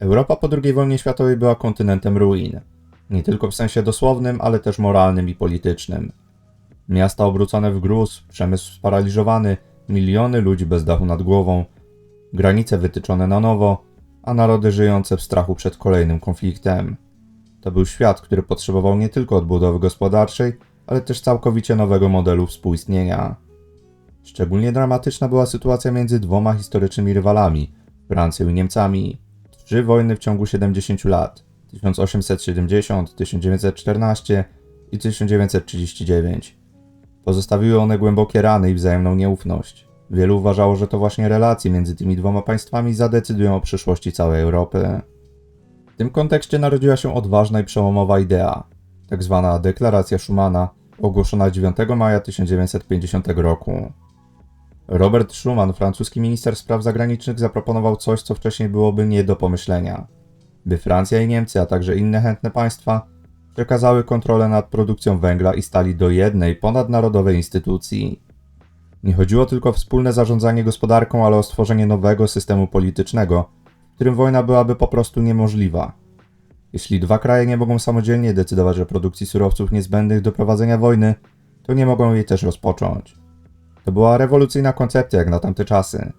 Europa po II wojnie światowej była kontynentem ruin. Nie tylko w sensie dosłownym, ale też moralnym i politycznym. Miasta obrócone w gruz, przemysł sparaliżowany, miliony ludzi bez dachu nad głową, granice wytyczone na nowo, a narody żyjące w strachu przed kolejnym konfliktem. To był świat, który potrzebował nie tylko odbudowy gospodarczej, ale też całkowicie nowego modelu współistnienia. Szczególnie dramatyczna była sytuacja między dwoma historycznymi rywalami Francją i Niemcami. Trzy wojny w ciągu 70 lat 1870, 1914 i 1939. Pozostawiły one głębokie rany i wzajemną nieufność. Wielu uważało, że to właśnie relacje między tymi dwoma państwami zadecydują o przyszłości całej Europy. W tym kontekście narodziła się odważna i przełomowa idea, tak zwana Deklaracja Schumana, ogłoszona 9 maja 1950 roku. Robert Schuman, francuski minister spraw zagranicznych, zaproponował coś, co wcześniej byłoby nie do pomyślenia. By Francja i Niemcy, a także inne chętne państwa, przekazały kontrolę nad produkcją węgla i stali do jednej ponadnarodowej instytucji. Nie chodziło tylko o wspólne zarządzanie gospodarką, ale o stworzenie nowego systemu politycznego, w którym wojna byłaby po prostu niemożliwa. Jeśli dwa kraje nie mogą samodzielnie decydować o produkcji surowców niezbędnych do prowadzenia wojny, to nie mogą jej też rozpocząć. To była rewolucyjna koncepcja jak na tamte czasy.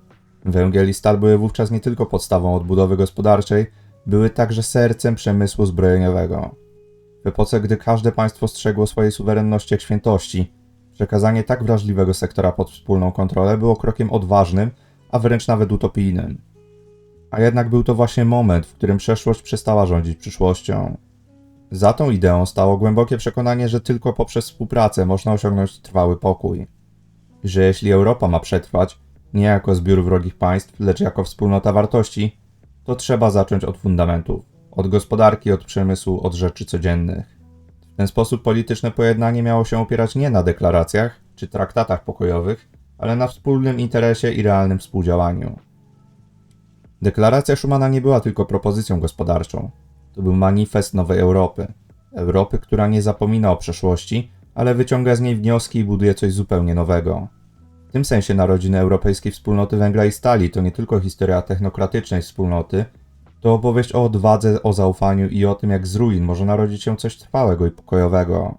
Węgiel i stal były wówczas nie tylko podstawą odbudowy gospodarczej, były także sercem przemysłu zbrojeniowego. W epoce, gdy każde państwo strzegło swojej suwerenności jak świętości, przekazanie tak wrażliwego sektora pod wspólną kontrolę było krokiem odważnym, a wręcz nawet utopijnym. A jednak był to właśnie moment, w którym przeszłość przestała rządzić przyszłością. Za tą ideą stało głębokie przekonanie, że tylko poprzez współpracę można osiągnąć trwały pokój. Że jeśli Europa ma przetrwać, nie jako zbiór wrogich państw, lecz jako wspólnota wartości, to trzeba zacząć od fundamentów, od gospodarki, od przemysłu, od rzeczy codziennych. W ten sposób polityczne pojednanie miało się opierać nie na deklaracjach czy traktatach pokojowych, ale na wspólnym interesie i realnym współdziałaniu. Deklaracja Schumana nie była tylko propozycją gospodarczą. To był manifest nowej Europy. Europy, która nie zapomina o przeszłości, ale wyciąga z niej wnioski i buduje coś zupełnie nowego. W tym sensie narodziny Europejskiej Wspólnoty Węgla i Stali to nie tylko historia technokratycznej wspólnoty, to opowieść o odwadze, o zaufaniu i o tym, jak z ruin może narodzić się coś trwałego i pokojowego.